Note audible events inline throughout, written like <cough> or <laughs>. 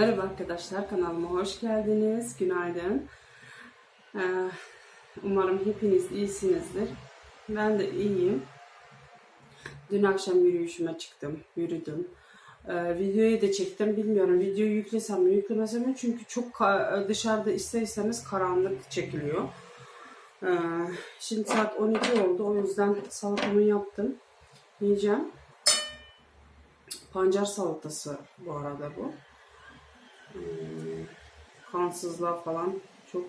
Merhaba arkadaşlar kanalıma hoş geldiniz. Günaydın. Ee, umarım hepiniz iyisinizdir. Ben de iyiyim. Dün akşam yürüyüşüme çıktım, yürüdüm. Ee, videoyu da çektim. Bilmiyorum videoyu yüklesem mi yüklemesem mi? Çünkü çok dışarıda ister karanlık çekiliyor. Ee, şimdi saat 12 oldu. O yüzden salatamı yaptım. Yiyeceğim. Pancar salatası bu arada bu. Hmm, kansızlığa falan çok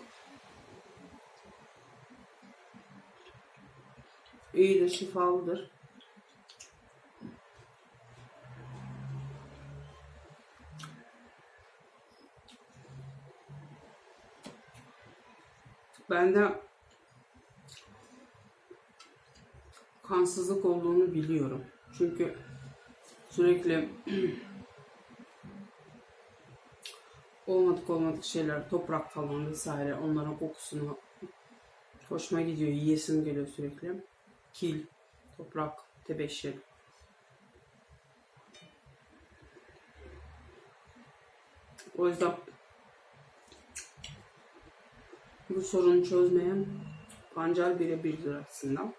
iyidir, şifalıdır. Bende kansızlık olduğunu biliyorum. Çünkü sürekli <clears throat> olmadık olmadık şeyler, toprak falan vesaire onların kokusunu hoşuma gidiyor. Yiyesim geliyor sürekli. Kil, toprak, tebeşir. O yüzden bu sorunu çözmeyen pancar birebirdir aslında.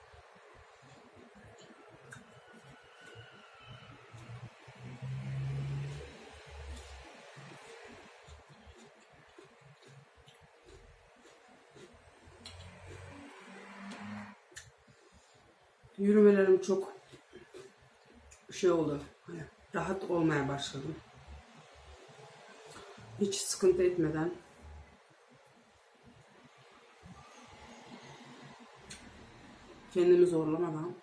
Çok şey oldu. Hani rahat olmaya başladım. Hiç sıkıntı etmeden kendimi zorlamadan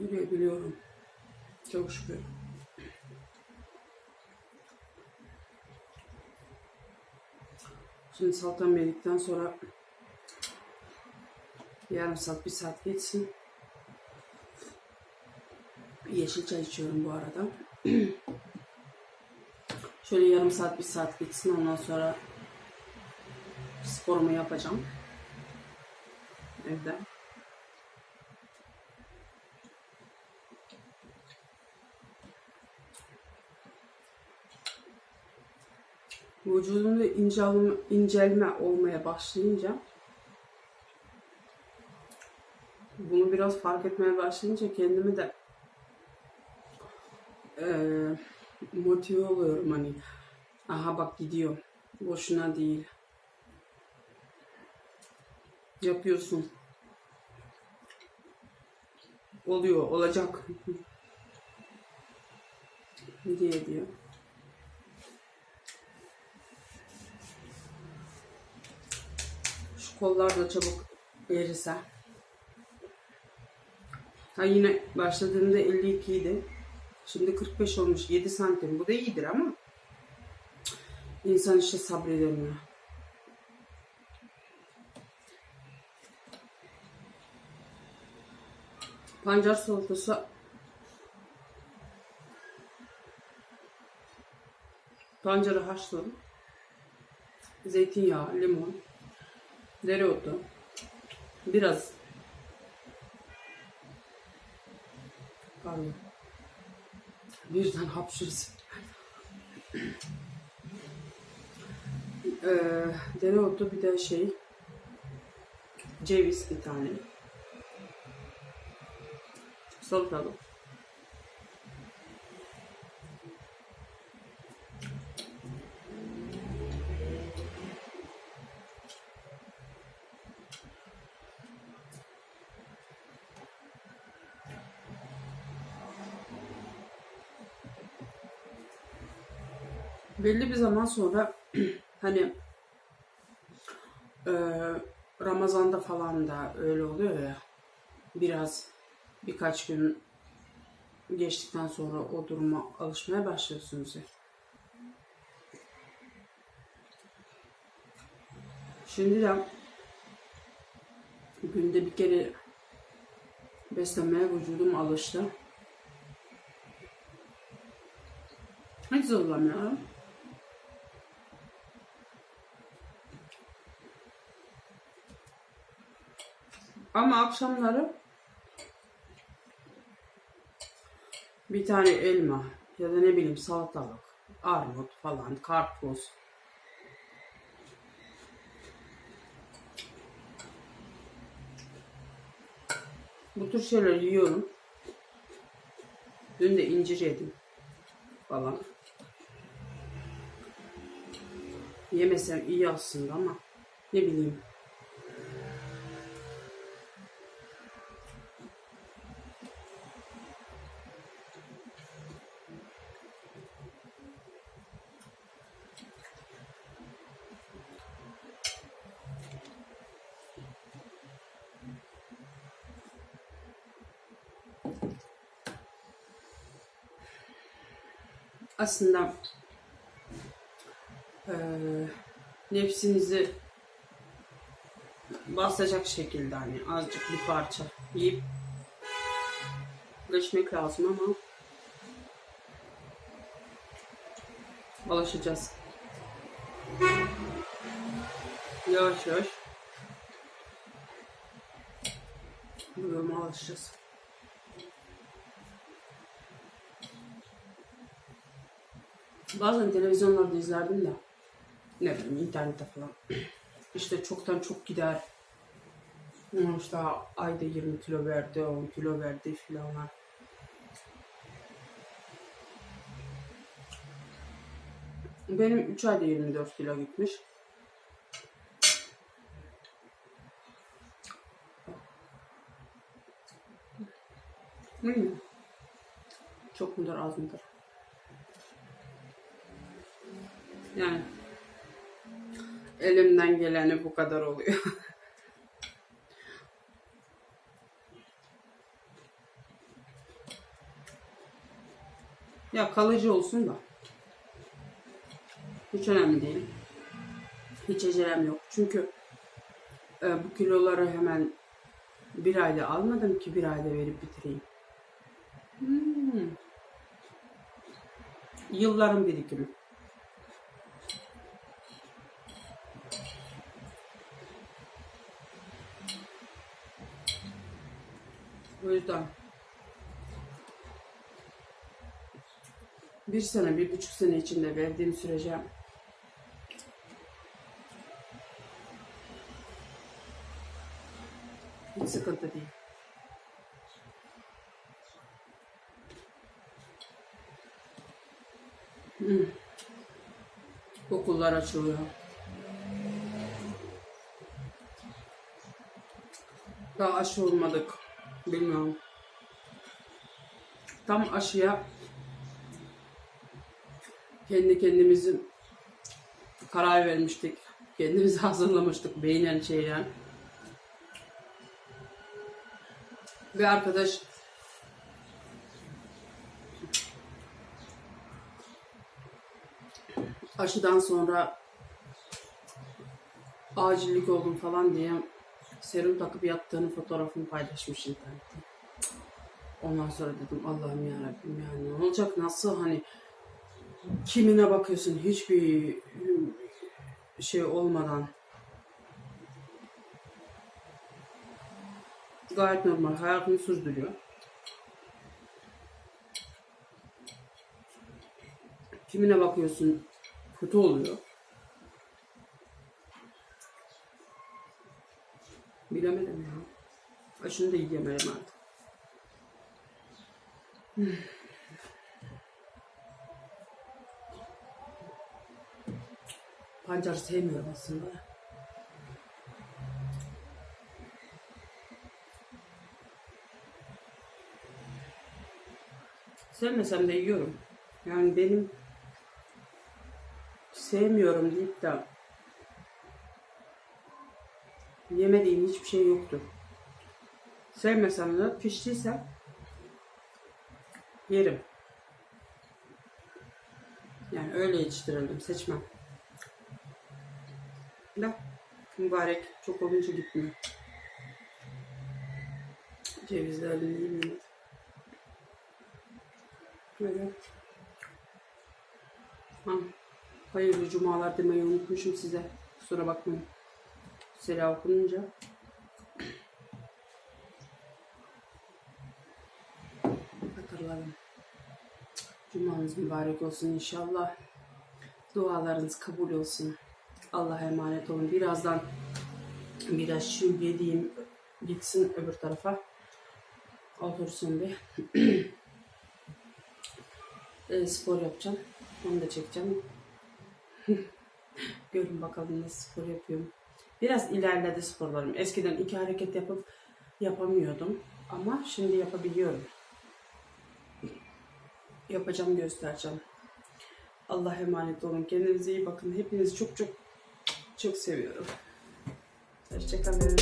yürüyebiliyorum. Çok şükür. Şimdi salatamı yedikten sonra yarım saat, bir saat geçsin. Yeşil çay içiyorum bu arada. <clears throat> Şöyle yarım saat, bir saat geçsin. Ondan sonra sporumu yapacağım. Evde. Vücudumda incelme, incelme olmaya başlayınca bunu biraz fark etmeye başlayınca kendimi de eee, motive oluyorum hani aha bak gidiyor boşuna değil yapıyorsun oluyor olacak diye diyor. Şu kollar da çabuk erirse. Ha yine başladığımda 52 idi. Şimdi 45 olmuş 7 santim. Bu da iyidir ama insan işte sabredemiyor. Pancar salatası pancarı haşladım. Zeytinyağı, limon, dereotu, biraz pardon birden hapşırız. ee, dereotu bir de şey ceviz bir tane salatalık belli bir zaman sonra <clears throat> hani e, Ramazan'da falan da öyle oluyor ya biraz birkaç gün geçtikten sonra o duruma alışmaya başlıyorsunuz ya. Şimdi de günde bir kere beslenmeye vücudum alıştı. Hiç zorlamıyorum. Ama akşamları bir tane elma ya da ne bileyim salatalık armut falan, karpuz. Bu tür şeyleri yiyorum. Dün de incir yedim falan. Yemesem iyi aslında ama ne bileyim. Aslında eee, nefsinizi basacak şekilde hani azıcık bir parça yiyip geçmek lazım ama alışacağız. Yavaş yavaş bu duruma alışacağız. Bazen televizyonlarda izlerdim de ne bileyim internette falan. İşte çoktan çok gider. İşte ayda 20 kilo verdi, 10 kilo verdi filan. Benim 3 ayda 24 kilo gitmiş. Bilmiyorum. Çok mudur az mıdır? Yani elimden geleni bu kadar oluyor. <laughs> ya kalıcı olsun da. Hiç önemli değil. Hiç acelem yok. Çünkü e, bu kiloları hemen bir ayda almadım ki bir ayda verip bitireyim. Hmm. Yılların birikimi. O yüzden bir sene, bir buçuk sene içinde verdiğim sürece hiç sıkıntı değil. Hmm. Okullar açılıyor. Daha aşı olmadık. Bilmiyorum. Tam aşıya kendi kendimizin karar vermiştik. Kendimizi <laughs> hazırlamıştık beynen şeyden. Bir arkadaş aşıdan sonra acillik oldum falan diye serum takıp yattığını fotoğrafını paylaşmış internette. Ondan sonra dedim Allah'ım yarabbim yani ne olacak nasıl hani kimine bakıyorsun hiçbir şey olmadan gayet normal hayatını sürdürüyor. Kimine bakıyorsun kötü oluyor. Bilemedim ya. Aşını da yiyemedim artık. Hmm. Pancarı sevmiyorum aslında. Sevmesem de yiyorum. Yani benim sevmiyorum deyip de yemediğim hiçbir şey yoktu. Sevmesem de piştiyse yerim. Yani öyle yetiştirildim. Seçmem. Da mübarek çok olunca gitmiyor. Cevizlerden yiyeyim. Böyle. Ha, hayırlı cumalar demeyi unutmuşum size. Kusura bakmayın. Selam okununca. Hatırladım. Cumanız mübarek olsun inşallah. Dualarınız kabul olsun. Allah'a emanet olun. Birazdan biraz şu yediğim gitsin öbür tarafa. Otursun bir. <clears throat> E, spor yapacağım. Onu da çekeceğim. <laughs> Görün bakalım nasıl spor yapıyorum. Biraz ilerledi sporlarım. Eskiden iki hareket yapıp yapamıyordum. Ama şimdi yapabiliyorum. Yapacağım, göstereceğim. Allah'a emanet olun. Kendinize iyi bakın. Hepinizi çok çok çok seviyorum. Hoşçakalın.